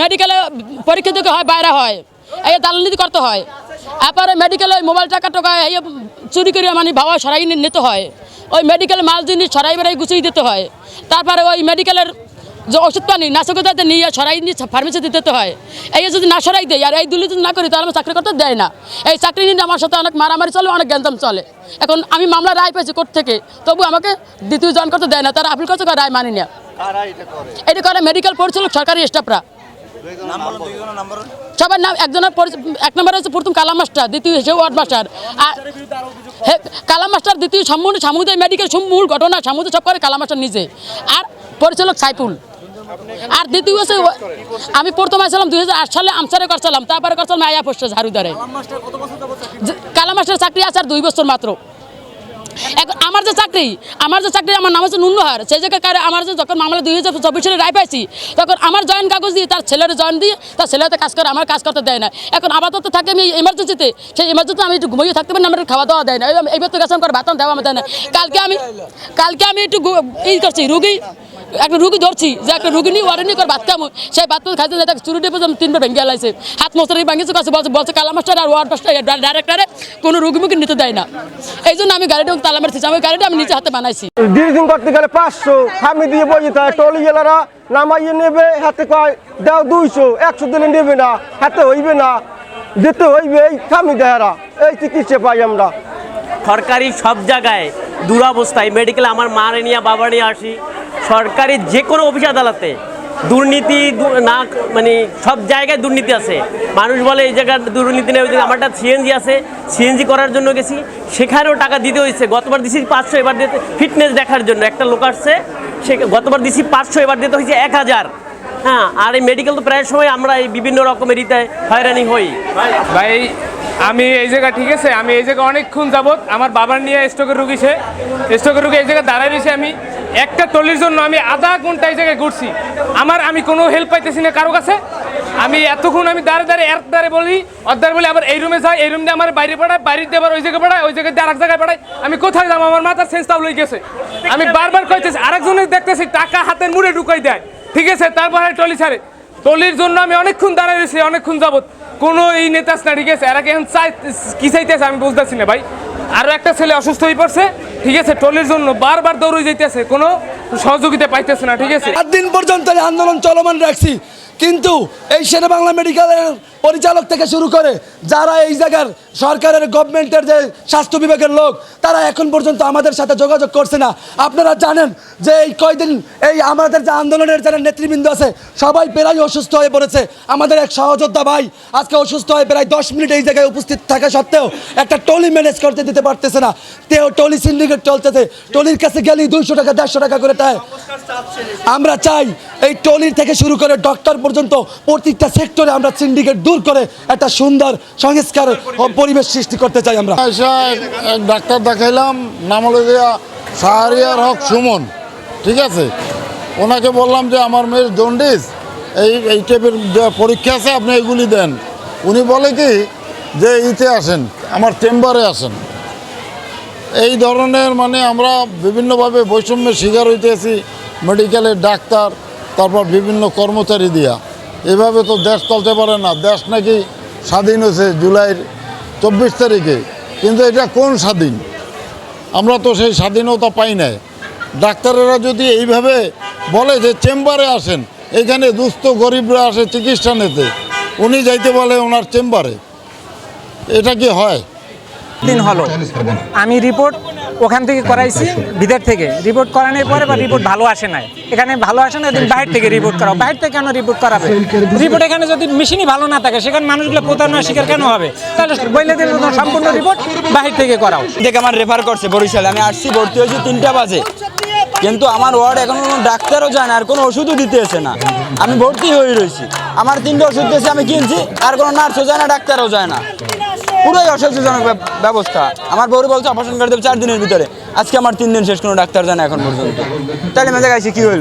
মেডিকেলে পরীক্ষা দিতে হয় বাইরে হয় এই দালালিতি করতে হয় তারপরে মেডিকেলে ওই মোবাইল টাকা টাকা এই চুরি করে মানে ভাবা সরাই নিতে হয়। ওই মেডিকেল মাল জিনিস সরাই বেড়াই গুছিয়ে দিতে হয়। তারপরে ওই মেডিকেলের যে ওষুধ পানি নাশকতাতে নিয়ে সরাই নিয়ে ফার্মেসিতে দিতে হয়। এই যদি না সরাই দেয় আর এই দুলি যদি না করি তাহলে আমার চাকরি করতে দেয় না। এই চাকরি নিয়ে আমার সাথে অনেক মারামারি চলে অনেক গ্যাঞ্জাম চলে। এখন আমি মামলা রায় পেয়েছি কোর্ট থেকে তবু আমাকে দ্বিতীয় জন করতে দেয় না তারা আপিল করতে রায় মানি না এটা করে? মেডিকেল পরিচালক সরকারি স্টাফরা সবার নাম একজনের এক নম্বর হচ্ছে প্রথম কালাম মাস্টার দ্বিতীয় হচ্ছে ওয়ার্ড মাস্টার। আর হে কালাম মাস্টার দ্বিতীয় সম্পূর্ণ সামুদায়িক মেডিকেল মূল ঘটনা সামুদায় সব করে কালাম মাস্টার নিজে। আর পরিচালক সাইফুল। আর দ্বিতীয় হচ্ছে আমি প্রথম আসলাম দুই হাজার আট সালে আমসারে করছিলাম তারপরে করছিলাম আয়া পোস্ট যে- কালাম মাস্টার চাকরি আছে আর দুই বছর মাত্র। এখন আমার যে চাকরি, আমার যে চাকরি, আমার নাম হচ্ছে নুন্নহার সেই জায়গায় আমার যে যখন মামলা দুই হাজার চব্বিশ সালে রায় পাইছি, তখন আমার জয়েন কাগজ দিয়ে তার ছেলের জয়েন দিয়ে তার ছেলেতে কাজ করে, আমার কাজ করতে দেয় না। এখন আপাতত থাকে আমি এমার্জেন্সিতে সেই এমার্জেন্সিতে আমি একটু ঘুমিয়ে থাকতে পারি আমার খাওয়া দাওয়া দেয় না। এই- তো আমার বাতন দেওয়া আমার দেয় না। কালকে আমি কালকে আমি একটু ই করছি, রুগী একটা রুগী ধরছি যে একটা রুগী নিয়ে ওয়ারেন্টি করে ভাত খামো। সেই ভাত খাইতে যাই তাকে চুরি ডেপে তিনবার ভেঙে গেলাইছে হাত মশারি ভাঙিয়েছে কাছে বলছে বলছে কালা মাস্টার আর ওয়ার্ড মাস্টার ডাইরেক্টরে কোনো রুগী মুখে নিতে দেয় না। এই জন্য আমি গাড়িটা তালা মারছি আমি গাড়িটা আমি নিজে হাতে বানাইছি। ডিজিং করতে গেলে পাঁচশো থামি দিয়ে বসে থাকে টলি গেলারা নামাইয়ে নেবে হাতে কয় দাও দুইশো একশো দিলে নেবে না হাতে হইবে না দিতে হইবে এই থামি দেহারা এই চিকিৎসা পাই আমরা। সরকারি সব জায়গায় দুরবস্থায় মেডিকেল আমার মা নিয়ে বাবা নিয়ে আসি। সরকারি যে কোনো অফিস আদালতে দুর্নীতি না মানে সব জায়গায় দুর্নীতি আছে। মানুষ বলে এই জায়গার দুর্নীতি নেই আমারটা সিএনজি আছে, সিএনজি করার জন্য গেছি। সেখানেও টাকা দিতে হয়েছে। গতবার দিছি পাঁচশো, এবার দিতে ফিটনেস দেখার জন্য। একটা লোক আসছে, সে গতবার দিছি পাঁচশো, এবার দিতে হয়েছে এক হাজার। হ্যাঁ আর এই মেডিকেল তো প্রায় সময় আমরা এই বিভিন্ন রকমের ইতে হয়রানি হই। ভাই, আমি এই জায়গা ঠিক আছে? আমি এই জায়গা অনেকক্ষণ যাবত আমার বাবার নিয়ে স্ট্রোকের রুগী সে। স্ট্রোকের রুগী এই জায়গায় দাঁড়ায় রয়েছে আমি। একটা টলির জন্য আমি আধা ঘণ্টা এই জায়গায় ঘুরছি। আমার আমি কোনো হেল্প পাইতেছি না কারও কাছে। আমি এতক্ষণ আমি দাঁড়ে দাঁড়ে এক দাঁড়ে বলি অর্ধার বলি, আবার এই রুমে যাই এই রুম দিয়ে আমার বাইরে পাঠায়, বাইরে দিয়ে আবার ওই জায়গায় পাঠায়, ওই জায়গায় আরেক জায়গায় পাঠায়। আমি কোথায় যাব? আমার মাথার সেন্স তাও লই গেছে। আমি বারবার কইতেছি, আরেকজনের দেখতেছি টাকা হাতের মুড়ে ঢুকাই দেয়। ঠিক আছে? তারপরে টলি ছাড়ে। টলির জন্য আমি অনেকক্ষণ দাঁড়ায় রয়েছি, অনেকক্ষণ যাবত কোনো এই নেতা না, ঠিক আছে? এরা কি এখন চাই, কী চাইতেছে আমি বুঝতেছি না ভাই। আরও একটা ছেলে অসুস্থ হয়ে পড়ছে। ঠিক আছে টলির জন্য বারবার দৌড়ে যেতেছে কোনো সহযোগিতা পাইতেছে না, ঠিক আছে? সাত দিন পর্যন্ত আন্দোলন চলমান রাখছি, কিন্তু এই বাংলা মেডিকেলের পরিচালক থেকে শুরু করে যারা এই জায়গার সরকারের গভর্নমেন্টের যে স্বাস্থ্য বিভাগের লোক, তারা এখন পর্যন্ত আমাদের সাথে যোগাযোগ করছে না। আপনারা জানেন যে এই কয়দিন এই আমাদের যে আন্দোলনের যারা নেতৃবৃন্দ আছে, সবাই প্রায় অসুস্থ হয়ে পড়েছে। আমাদের এক সহযোদ্ধা ভাই আজকে অসুস্থ হয়ে প্রায় দশ মিনিট এই জায়গায় উপস্থিত থাকা সত্ত্বেও একটা টলি ম্যানেজ করতে দিতে পারতেছে না। তেও টলি সিন্ডিকেট চলতেছে। টলির কাছে গেলেই দুইশো টাকা, দেড়শো টাকা করে দেয়। আমরা চাই এই টলির থেকে শুরু করে ডক্টর পর্যন্ত প্রত্যেকটা সেক্টরে আমরা সিন্ডিকেট দূর করে একটা সুন্দর সংস্কার ও পরিবেশ সৃষ্টি করতে চাই আমরা। এক ডাক্তার দেখাইলাম, নাম হলো গিয়া শাহরিয়ার হক সুমন, ঠিক আছে? ওনাকে বললাম যে, আমার মেয়ের জন্ডিস, এই এই টাইপের পরীক্ষা আছে, আপনি এগুলি দেন। উনি বলে কি, যে ইতে আসেন, আমার চেম্বারে আসেন। এই ধরনের মানে আমরা বিভিন্নভাবে বৈষম্যের শিকার হইতেছি, মেডিকেলের ডাক্তার, তারপর বিভিন্ন কর্মচারী দিয়া। এভাবে তো দেশ চলতে পারে না। দেশ নাকি স্বাধীন হয়েছে জুলাইয়ের চব্বিশ তারিখে। কিন্তু এটা কোন স্বাধীন? আমরা তো সেই স্বাধীনতা পাই নাই। ডাক্তারেরা যদি এইভাবে বলে যে চেম্বারে আসেন, এখানে দুস্থ গরিবরা আসে চিকিৎসা নিতে, উনি যাইতে বলে ওনার চেম্বারে। এটা কি হয়? দিন হলো। আমি রিপোর্ট ওখান থেকে করাইছি ভিতর থেকে। রিপোর্ট করানোর পরে বা রিপোর্ট ভালো আসে নাই। এখানে ভালো আসে না তুমি বাইরে থেকে রিপোর্ট করাও। বাইরে থেকে কেন রিপোর্ট করাবে? রিপোর্ট এখানে যদি মেশিনই ভালো না থাকে সেখানে মানুষগুলো প্রতারণার শিকার কেন হবে? তাহলে বইলে দিলে সম্পূর্ণ রিপোর্ট বাইরে থেকে করাও। থেকে আমার রেফার করছে বরিশালে। আমি আসছি ভর্তি হয়েছি তিনটা বাজে। কিন্তু আমার ওয়ার্ড এখন কোনো ডাক্তারও যায় না আর কোনো ওষুধও দিতে এসে না। আমি ভর্তি হয়ে রয়েছি। আমার তিনটে ওষুধ দিয়েছে আমি কিনছি আর কোনো নার্সও যায় না ডাক্তারও যায় না। পুরোই অসহ্যজনক ব্যবস্থা। আমার বউরে বলছে অপারেশন করে দেবে চার দিনের ভিতরে। আজকে আমার তিন দিন শেষ কোনো ডাক্তার জানে এখন পর্যন্ত। তাহলে মেজে গাইছি কী হইল।